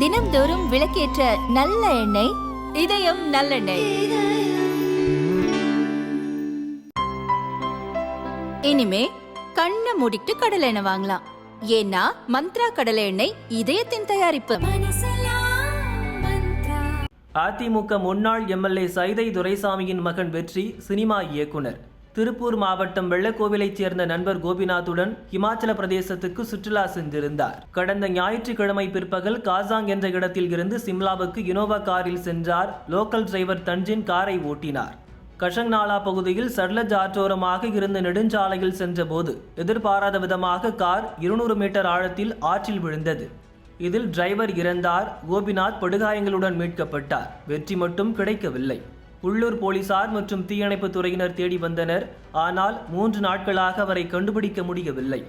தினம்தோறும் விளக்கேற்ற நல்ல எண்ணெய் இதயம் நல்லெண்ணெய். இனிமே கண்ணை மூடிட்டு கடலை எண்ணெய் வாங்கலாம். ஏன்னா மந்த்ரா கடலை எண்ணெய் இதயத்தின் தயாரிப்பு. அதிமுக முன்னாள் எம்எல்ஏ சைதை துரைசாமியின் மகன் வெற்றி சினிமா இயக்குனர். திருப்பூர் மாவட்டம் வெள்ளக்கோவிலைச் சேர்ந்த நண்பர் கோபிநாத்துடன் இமாச்சல பிரதேசத்துக்கு சுற்றுலா சென்றிருந்தார். கடந்த ஞாயிற்றுக்கிழமை பிற்பகல் காசாங் என்ற இடத்தில் இருந்து சிம்லாவுக்கு இனோவா காரில் சென்றார் லோக்கல் டிரைவர் தன்ஜின் காரை ஓட்டினார். கஷங்நாலா பகுதியில் சட்லஜ் ஆற்றோரமாக இருந்த நெடுஞ்சாலையில் சென்றபோது எதிர்பாராத விதமாக கார் இருநூறு மீட்டர் ஆழத்தில் ஆற்றில் விழுந்தது. இதில் டிரைவர் இறந்தார். கோபிநாத் படுகாயங்களுடன் மீட்கப்பட்டார். வெற்றி மட்டும் கிடைக்கவில்லை. உள்ளூர் போலீசார் மற்றும் தீயணைப்பு துறையினர் தேடி வந்தனர். ஆனால் மூன்று நாட்களாக அவரை கண்டுபிடிக்க முடியவில்லை.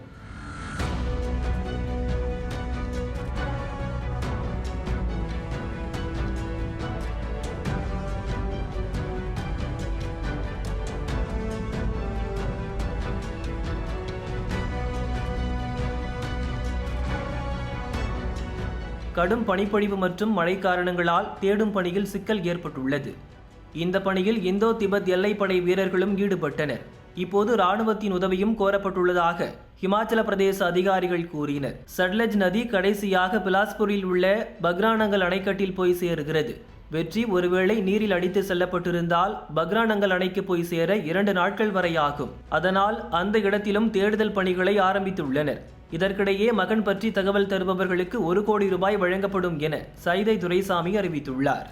கடும் பனிப்பொழிவு மற்றும் மழை காரணங்களால் தேடும் பணியில் சிக்கல் ஏற்பட்டுள்ளது. இந்த பணியில் இந்தோ திபெத் எல்லைப்படை வீரர்களும் ஈடுபட்டனர். இப்போது ராணுவத்தின் உதவியும் கோரப்பட்டுள்ளதாக ஹிமாச்சல பிரதேச அதிகாரிகள் கூறினர். சட்லஜ் நதி கடைசியாக பிலாஸ்பூரில் உள்ள பக்ரானங்கல் அணைக்கட்டில் போய் சேருகிறது. வெற்றி ஒருவேளை நீரில் அடித்து செல்லப்பட்டிருந்தால் பக்ரானங்கல் அணைக்கு போய் சேர இரண்டு நாட்கள் வரை ஆகும். அதனால் அந்த இடத்திலும் தேடுதல் பணிகளை ஆரம்பித்துள்ளனர். இதற்கிடையே மகன் பற்றி தகவல் தருபவர்களுக்கு ஒரு கோடி ரூபாய் வழங்கப்படும் என சைதை துரைசாமி அறிவித்துள்ளார்.